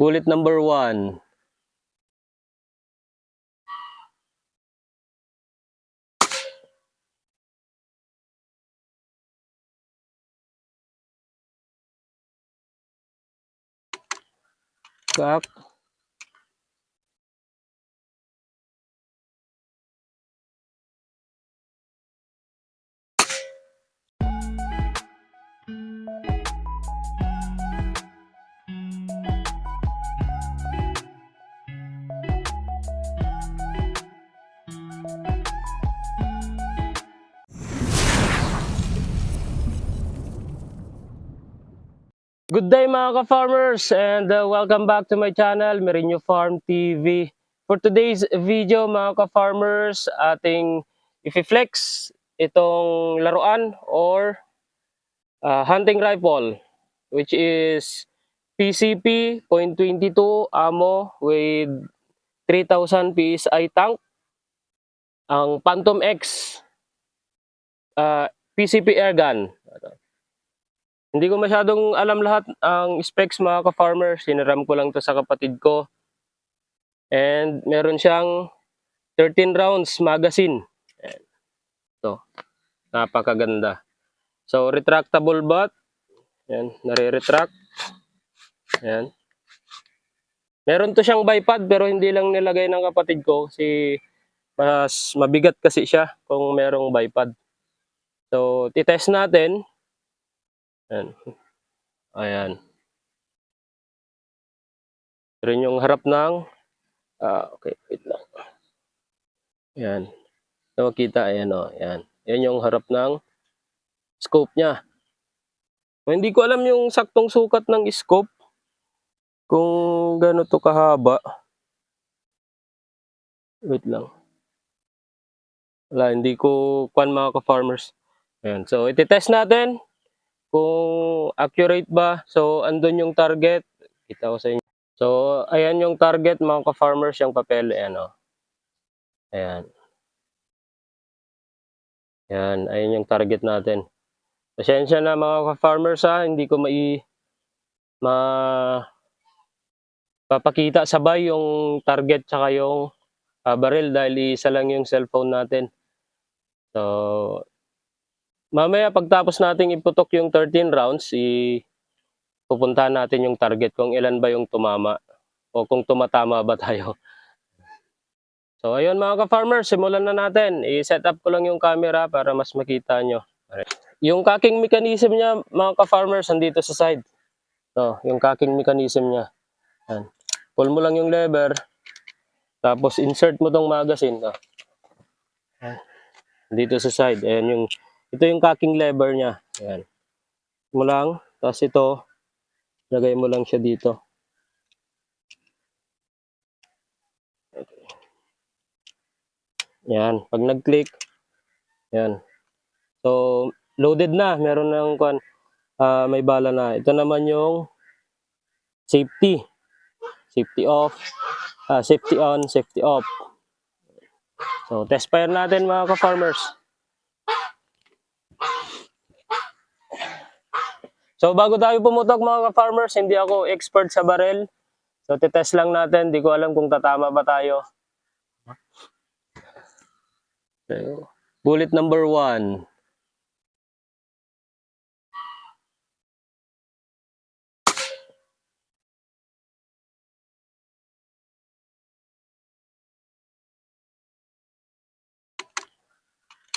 Bullet number one. Back. Good day mga ka-farmers and uh, welcome back to my channel, Merino Farm TV. For today's video mga ka-farmers, ating i-flex itong laruan or uh, hunting rifle which is PCP .22 ammo with 3000 PSI tank. Ang Phantom X uh, PCP airgun. Hindi ko masyadong alam lahat ang specs mga ka-farmer. Sinaram ko lang to sa kapatid ko. And meron siyang 13 rounds magazine. Ito. Napakaganda. So, retractable butt. Ayan. Nare-retract. Ayan. Meron to siyang bipod pero hindi lang nilagay ng kapatid ko. Si mas mabigat kasi siya kung merong bipod. So, titest natin. Ayan. Ayan. Rin yung harap ng ah okay, wait lang. Ayan. So, makita, ayan o, ayan. Ayan yung harap ng scope niya. So, hindi ko alam yung saktong sukat ng scope. Kung gaano to kahaba. Wait lang. Wala, hindi ko kwan mga ka-farmers. Ayan. So, iti-test natin kung accurate ba. So, andun yung target. Kita ko sa inyo. So, ayan yung target mga ka-farmers, yung papel. Ayan o. Ayan. Ayan, ayan yung target natin. Pasensya na mga ka-farmers ha, hindi ko mai ma papakita sabay yung target tsaka yung ah, barrel dahil isa lang yung cellphone natin. So, Mamaya pagtapos nating iputok yung 13 rounds, i pupuntahan natin yung target kung ilan ba yung tumama o kung tumatama ba tayo. So ayun mga ka-farmers, simulan na natin. I-set up ko lang yung camera para mas makita nyo. Yung cocking mechanism niya mga ka-farmers andito sa side. So, yung cocking mechanism niya. Yan. Pull mo lang yung lever. Tapos insert mo tong magazine. Yan. Dito sa side. Ayan yung ito yung cocking lever niya. Ayan. Mo lang. Tapos ito, lagay mo lang siya dito. Okay. Yan. Pag nag-click, yan. So, loaded na. Meron ng kwan, ah, may bala na. Ito naman yung safety. Safety off. ah, safety on, safety off. So, test fire natin mga ka-farmers. So bago tayo pumutok mga ka-farmers, hindi ako expert sa barel. So titest lang natin, di ko alam kung tatama ba tayo. Bullet number one.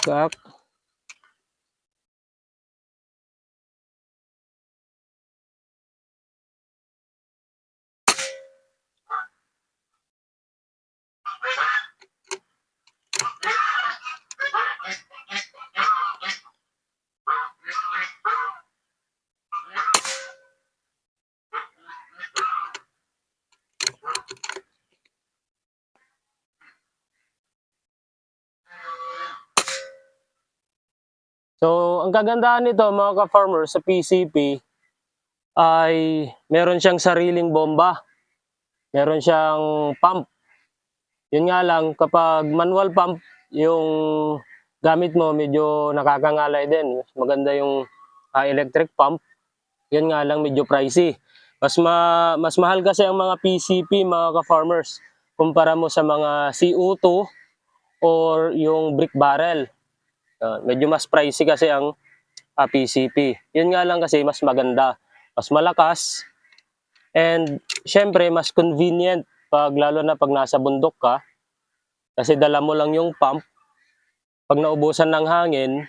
Back. So, ang kagandahan nito mga ka-farmers sa PCP ay meron siyang sariling bomba. Meron siyang pump. Yun nga lang, kapag manual pump, yung gamit mo medyo nakakangalay din. Mas maganda yung ah, electric pump. Yun nga lang, medyo pricey. Mas ma mas mahal kasi ang mga PCP mga ka-farmers kumpara mo sa mga CO2 or yung brick barrel. Ah, medyo mas pricey kasi ang ah, PCP. Yun nga lang kasi mas maganda, mas malakas and syempre mas convenient pag lalo na pag nasa bundok ka kasi dala mo lang yung pump pag naubusan ng hangin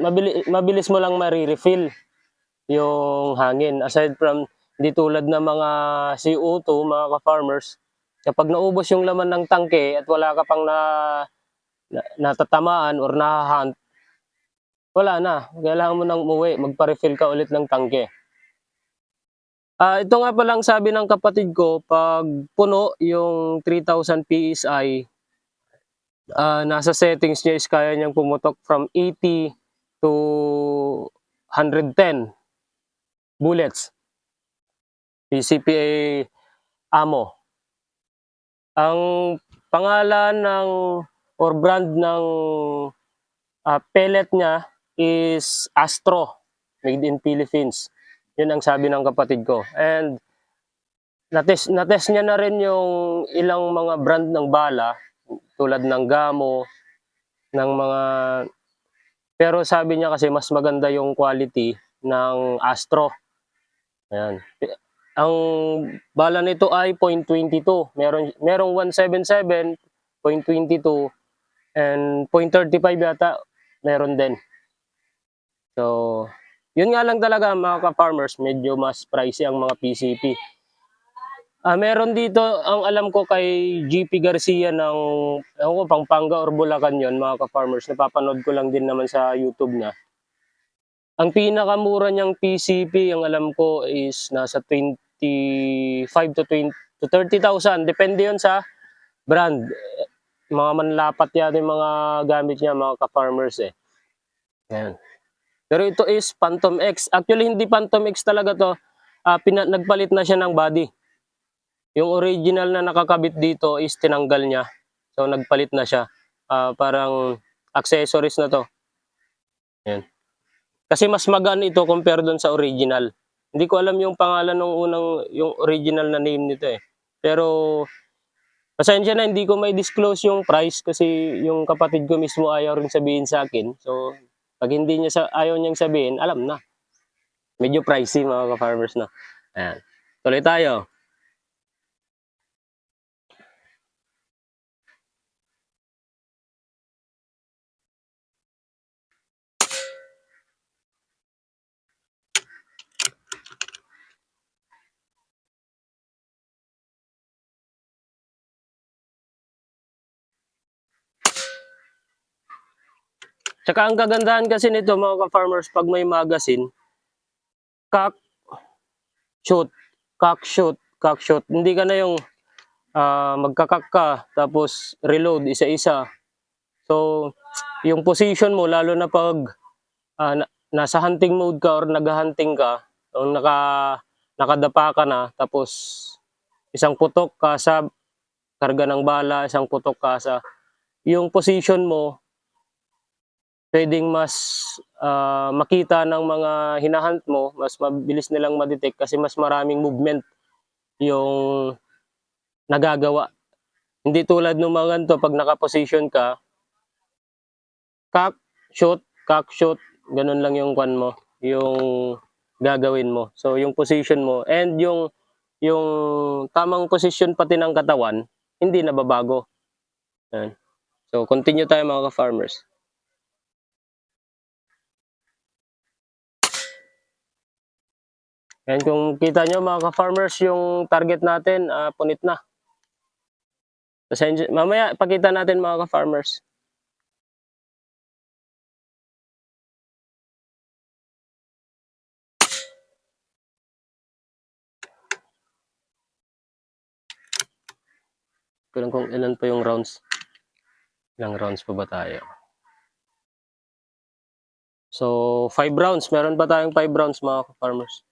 mabili, mabilis mo lang marirefill yung hangin. Aside from, hindi tulad ng mga CO2, mga ka-farmers, kapag naubos yung laman ng tangke at wala ka pang na natatamaan or nahahunt, wala na. Kailangan mo nang umuwi, magpa-refill ka ulit ng tangke. Ah, ito nga palang sabi ng kapatid ko, pag puno yung 3000 PSI, ah, nasa settings niya is kaya niyang pumutok from 80 to 110 bullets. PCPA ammo. Ang pangalan ng or brand ng ah, pellet niya is Astro, made in Philippines. Yun ang sabi ng kapatid ko. And natest, natest niya na rin yung ilang mga brand ng bala tulad ng Gamo, ng mga pero sabi niya kasi mas maganda yung quality ng Astro. Ayan. Ang bala nito ay .22. Meron merong 177, .22 and .35 yata meron din. So, yun nga lang talaga mga ka-farmers, medyo mas pricey ang mga PCP. Ah, meron dito ang alam ko kay GP Garcia ng ewan ko Pampanga or Bulacan yon mga ka-farmers. Napapanood ko lang din naman sa YouTube na. Ang pinakamura niyang PCP, ang alam ko is nasa 25 to 20 to 30,000 depende yon sa brand. Mga manlapat yata yung mga gamit niya mga ka-farmers eh. Yan. Pero ito is Phantom X. Actually hindi Phantom X talaga to. Ah, pina- nagpalit na siya ng body. Yung original na nakakabit dito is tinanggal niya. So nagpalit na siya. Ah, parang accessories na to. Yan. Kasi mas magaan ito compare doon sa original. Hindi ko alam yung pangalan ng unang yung original na name nito eh. Pero pasensya na hindi ko may disclose yung price kasi yung kapatid ko mismo ayaw rin sabihin sa akin. So pag hindi niya sa, ayaw niyang sabihin, alam na. Medyo pricey mga ka-farmers na. Ayan. Tuloy tayo. Tsaka ang kagandahan kasi nito mga ka-farmers pag may magazine, cock, shoot, cock, shoot, cock, shoot. Hindi ka na yung ah, magkakak ka tapos reload isa-isa. So, yung position mo lalo na pag na- nasa hunting mode ka or nag-hunting ka, o naka nakadapa ka na tapos isang putok ka sa karga ng bala, isang putok ka sa yung position mo pwedeng mas ah, makita ng mga hinahunt mo, mas mabilis nilang ma-detect kasi mas maraming movement yung nagagawa. Hindi tulad ng mga ganito, pag nakaposition ka, cock, shoot, cock, shoot, ganun lang yung kwan mo, yung gagawin mo. So, yung position mo and yung yung tamang position pati ng katawan, hindi nababago. Yan. So, continue tayo mga ka-farmers. Yan, kung kita nyo mga ka-farmers, yung target natin, ah, punit na. Mamaya, pakita natin mga ka-farmers. Kung kung ilan pa yung rounds. Ilang rounds pa ba tayo? So, 5 rounds. Meron pa tayong 5 rounds mga ka-farmers.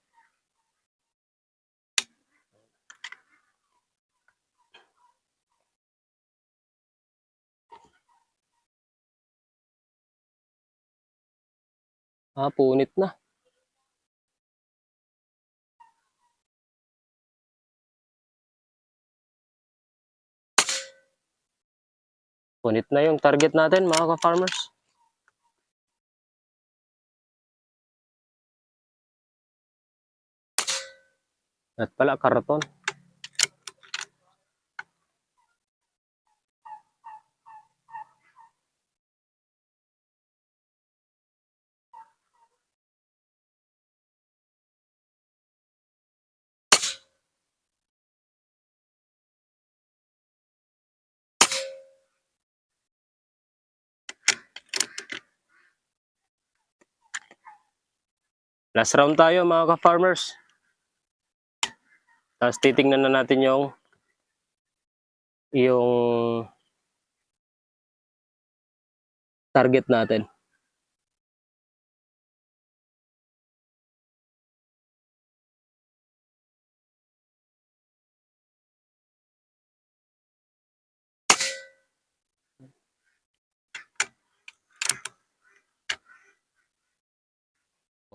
Ah, punit na. Punit na yung target natin mga ka-farmers. At pala karton. Last round tayo mga ka-farmers. Tapos titingnan na natin yung yung target natin.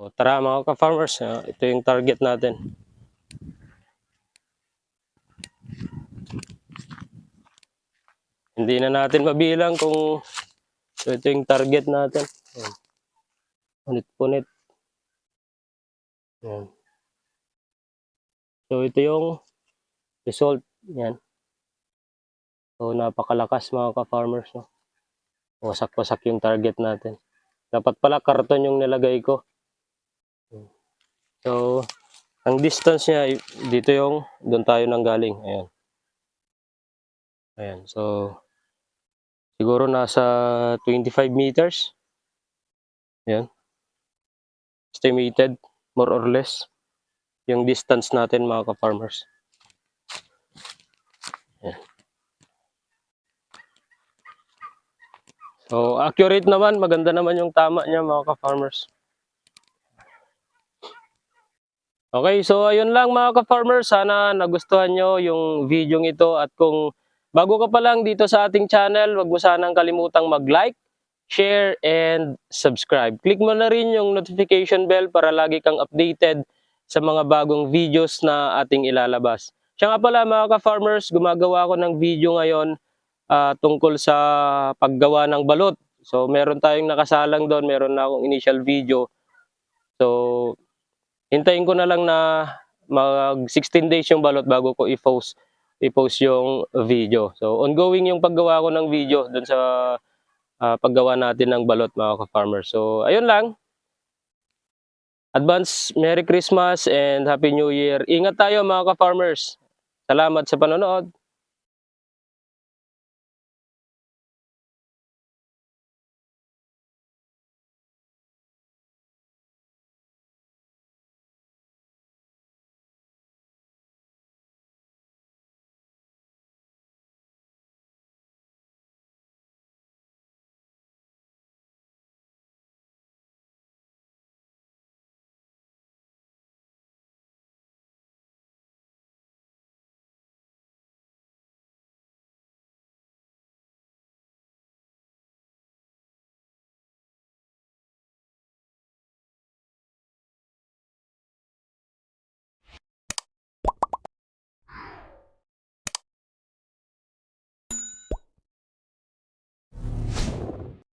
O, tara mga ka-farmers, ito yung target natin. Hindi na natin mabilang kung ito yung target natin. Punit-punit. Ayan. So ito yung result. Yan. So napakalakas mga ka-farmers. No? Wasak-wasak yung target natin. Dapat pala karton yung nilagay ko. So, ang distance niya, dito yung, doon tayo nang galing. Ayan. Ayan. So, siguro nasa 25 meters. Ayan. Estimated, more or less, yung distance natin mga ka-farmers. So, accurate naman. Maganda naman yung tama niya mga ka-farmers. Okay, so ayun lang mga ka-farmers. Sana nagustuhan nyo yung video ito at kung bago ka pa lang dito sa ating channel, wag mo sanang kalimutang mag-like, share, and subscribe. Click mo na rin yung notification bell para lagi kang updated sa mga bagong videos na ating ilalabas. Siya nga pala mga ka-farmers, gumagawa ako ng video ngayon ah, tungkol sa paggawa ng balot. So meron tayong nakasalang doon, meron na akong initial video. So hintayin ko na lang na mag 16 days yung balot bago ko i-post i-post yung video. So ongoing yung paggawa ko ng video dun sa ah, paggawa natin ng balot mga ka-farmers. So ayun lang. Advance Merry Christmas and Happy New Year. Ingat tayo mga ka-farmers. Salamat sa panonood.